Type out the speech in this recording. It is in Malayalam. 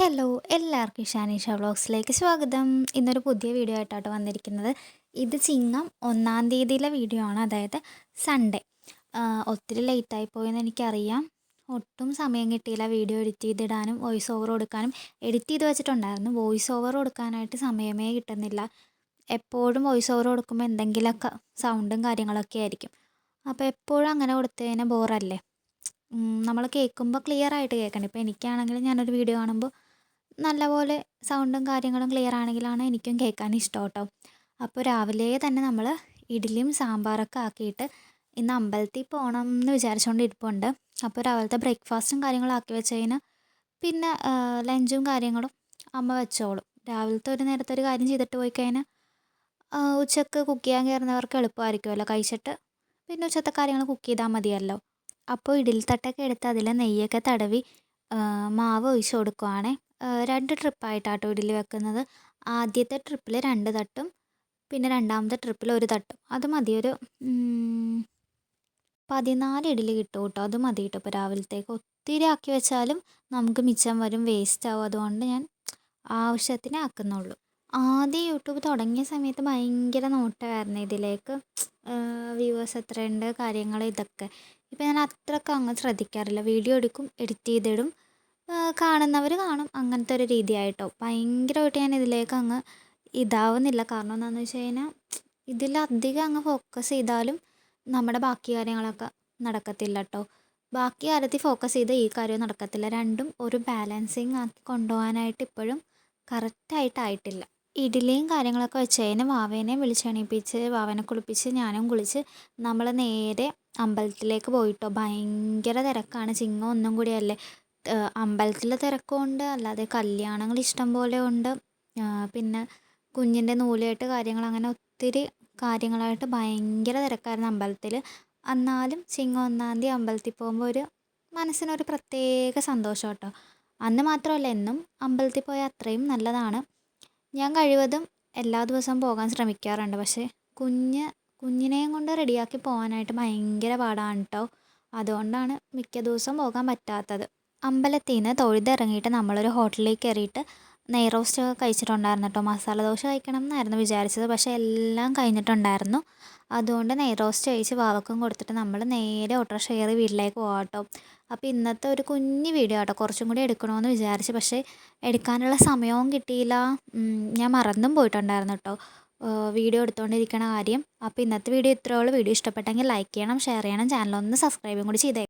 ഹലോ എല്ലാവർക്കും ഷാനീഷ വ്ളോഗ്സിലേക്ക് സ്വാഗതം. ഇന്നൊരു പുതിയ വീഡിയോ ആയിട്ടാണ് വന്നിരിക്കുന്നത്. ഇത് ചിങ്ങം ഒന്നാം തീയതിയിലെ വീഡിയോ ആണ്. അതായത് സൺഡേ ഒത്തിരി ലേറ്റായി പോയെന്ന് എനിക്കറിയാം. ഒട്ടും സമയം കിട്ടിയില്ല വീഡിയോ എഡിറ്റ് ചെയ്തിടാനും വോയിസ് ഓവർ കൊടുക്കാനും. എഡിറ്റ് ചെയ്ത് വെച്ചിട്ടുണ്ടായിരുന്നു. വോയിസ് ഓവർ കൊടുക്കാനായിട്ട് സമയമേ കിട്ടുന്നില്ല. എപ്പോഴും വോയിസ് ഓവർ കൊടുക്കുമ്പോൾ എന്തെങ്കിലുമൊക്കെ സൗണ്ടും കാര്യങ്ങളൊക്കെ ആയിരിക്കും. അപ്പോൾ എപ്പോഴും അങ്ങനെ കൊടുത്തു കഴിഞ്ഞാൽ ബോറല്ലേ നമ്മൾ കേൾക്കുമ്പോൾ ക്ലിയർ ആയിട്ട് കേൾക്കണം. ഇപ്പോൾ എനിക്കാണെങ്കിൽ ഞാനൊരു വീഡിയോ കാണുമ്പോൾ നല്ലപോലെ സൗണ്ടും കാര്യങ്ങളും ക്ലിയർ ആണെങ്കിലാണ് എനിക്കും കേൾക്കാൻ ഇഷ്ടം കേട്ടോ അപ്പോൾ രാവിലെ തന്നെ നമ്മൾ ഇഡ്ഡലിയും സാമ്പാറൊക്കെ ആക്കിയിട്ട് ഇന്ന് അമ്പലത്തിൽ പോകണം എന്ന് വിചാരിച്ചുകൊണ്ട് ഇരിപ്പുണ്ട് അപ്പോൾ രാവിലത്തെ ബ്രേക്ക്ഫാസ്റ്റും കാര്യങ്ങളും ആക്കി വെച്ച് കഴിഞ്ഞാൽ പിന്നെ ലഞ്ചും കാര്യങ്ങളും അമ്മ വെച്ചോളും. രാവിലത്തെ ഒരു നേരത്തെ ഒരു കാര്യം ചെയ്തിട്ട് പോയി കഴിഞ്ഞാൽ ഉച്ചയ്ക്ക് കുക്ക് ചെയ്യാൻ കയറുന്നവർക്ക് എളുപ്പമായിരിക്കുമല്ലോ. കഴിച്ചിട്ട് പിന്നെ ഉച്ചത്തെ കാര്യങ്ങൾ കുക്ക് ചെയ്താൽ മതിയല്ലോ. അപ്പോൾ ഇഡ്ഡലിത്തട്ടൊക്കെ എടുത്ത് അതിൽ നെയ്യൊക്കെ തടവി മാവ് ഒഴിച്ച് കൊടുക്കുവാണേ. രണ്ട് ട്രിപ്പായിട്ടാട്ടോ ഇഡ്ഡലി വെക്കുന്നത്. ആദ്യത്തെ ട്രിപ്പിൽ രണ്ട് തട്ടും പിന്നെ രണ്ടാമത്തെ ട്രിപ്പിൽ ഒരു തട്ടും. അത് മതി ഒരു പതിനാല് ഇഡ്ഡലി കിട്ടും കേട്ടോ അത് മതി കേട്ടോ ഇപ്പോൾ രാവിലത്തേക്ക്. ഒത്തിരി ആക്കി വെച്ചാലും നമുക്ക് മിച്ചം വരും വേസ്റ്റ് ആവും. അതുകൊണ്ട് ഞാൻ ആവശ്യത്തിന് ആക്കുന്നുള്ളൂ. ആദ്യം യൂട്യൂബ് തുടങ്ങിയ സമയത്ത് ഭയങ്കര നോട്ടമായിരുന്നു ഇതിലേക്ക്. വ്യൂവേഴ്സ് എത്രയുണ്ട് കാര്യങ്ങൾ ഇതൊക്കെ. ഇപ്പം ഞാൻ അത്രയ്ക്ക് അങ്ങ് ശ്രദ്ധിക്കാറില്ല. വീഡിയോ എടുക്കും എഡിറ്റ് ചെയ്തിടും. കാണുന്നവർ കാണും. അങ്ങനത്തെ ഒരു രീതിയായിട്ടോ. ഭയങ്കരമായിട്ട് ഞാൻ ഇതിലേക്ക് അങ്ങ് ഇതാവുന്നില്ല. കാരണം എന്താണെന്ന് വെച്ച് കഴിഞ്ഞാൽ ഇതിലധികം അങ്ങ് ഫോക്കസ് ചെയ്താലും നമ്മുടെ ബാക്കി കാര്യങ്ങളൊക്കെ നടക്കത്തില്ല കേട്ടോ ബാക്കി കാര്യത്തിൽ ഫോക്കസ് ചെയ്ത് ഈ കാര്യം നടക്കത്തില്ല. രണ്ടും ഒരു ബാലൻസിങ് ആക്കി കൊണ്ടുപോകാനായിട്ട് ഇപ്പോഴും കറക്റ്റായിട്ടായിട്ടില്ല ഇഡലിയും കാര്യങ്ങളൊക്കെ വെച്ച് കഴിഞ്ഞാൽ വാവേനെ വിളിച്ചെണീപ്പിച്ച് വാവേനെ കുളിപ്പിച്ച് ഞാനും കുളിച്ച് നമ്മൾ നേരെ അമ്പലത്തിലേക്ക് പോയിട്ടോ. ഭയങ്കര തിരക്കാണ്. ചിങ്ങം ഒന്നും കൂടിയല്ലേ. അമ്പലത്തിലെ തിരക്കുമുണ്ട്. അല്ലാതെ കല്യാണങ്ങൾ ഇഷ്ടം പോലെ ഉണ്ട്. പിന്നെ കുഞ്ഞിന്റെ നൂലുകെട്ട് കാര്യങ്ങൾ അങ്ങനെ ഒത്തിരി കാര്യങ്ങളായിട്ട് ഭയങ്കര തിരക്കായിരുന്നു അമ്പലത്തിൽ. എന്നാലും ചിങ്ങം ഒന്നാം തീയതി അമ്പലത്തിൽ പോകുമ്പോൾ ഒരു മനസ്സിനൊരു പ്രത്യേക സന്തോഷം കേട്ടോ. അന്ന് മാത്രമല്ല എന്നും അമ്പലത്തിൽ പോയാൽ അത്രയും നല്ലതാണ്. ഞാൻ കഴിവതും എല്ലാ ദിവസവും പോകാൻ ശ്രമിക്കാറുണ്ട്. പക്ഷേ കുഞ്ഞ് കുഞ്ഞിനെയും കൊണ്ട് റെഡിയാക്കി പോകാനായിട്ട് ഭയങ്കര പാടാണ് കേട്ടോ. അതുകൊണ്ടാണ് മിക്ക ദിവസവും പോകാൻ പറ്റാത്തത്. അമ്പലത്തിൽ നിന്ന് തൊഴുതിറങ്ങിയിട്ട് നമ്മളൊരു ഹോട്ടലിലേക്ക് കയറിയിട്ട് നെയ് റോസ്റ്റ് കഴിച്ചിട്ടുണ്ടായിരുന്നു കേട്ടോ. മസാല ദോശ കഴിക്കണം എന്നായിരുന്നു വിചാരിച്ചത്. പക്ഷേ എല്ലാം കഴിഞ്ഞിട്ടുണ്ടായിരുന്നു. അതുകൊണ്ട് നെയ് റോസ്റ്റ് കഴിച്ച് വാവക്കും കൊടുത്തിട്ട് നമ്മൾ നേരെ ഓട്ടോറിക്ഷ കയറി വീട്ടിലേക്ക് പോകാം കേട്ടോ. അപ്പോൾ ഇന്നത്തെ ഒരു കുഞ്ഞ് വീഡിയോ കേട്ടോ കുറച്ചും കൂടി എടുക്കണമെന്ന് വിചാരിച്ചു. പക്ഷേ എടുക്കാനുള്ള സമയവും കിട്ടിയില്ല. ഞാൻ മറന്നും പോയിട്ടുണ്ടായിരുന്നു കേട്ടോ. വീഡിയോ എടുത്തുകൊണ്ടിരിക്കണ കാര്യം. അപ്പോൾ ഇന്നത്തെ വീഡിയോ ഇത്രയേ ഉള്ളൂ. വീഡിയോ ഇഷ്ടപ്പെട്ടെങ്കിൽ ലൈക്ക് ചെയ്യണം ഷെയർ ചെയ്യണം ചാനലൊന്ന് സബ്സ്ക്രൈബും കൂടി ചെയ്തേ